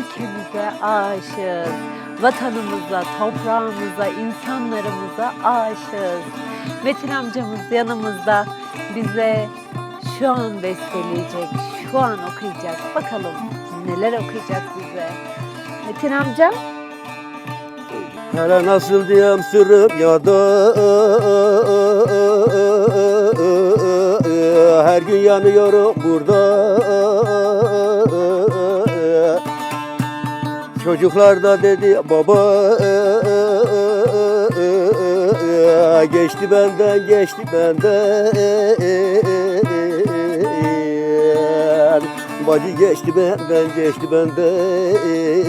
ülkemize aşığız. Vatanımıza, toprağımıza, insanlarımıza aşığız. Metin amcamız yanımızda bize şu an besteleyecek, şu an okuyacak. Bakalım neler okuyacak bize. Metin amca. Hele nasıl diyem sırrım ya da Her gün yanıyorum burada Çocuklar da dedi baba Geçti benden geçti benden. Bacı geçti benden geçti benden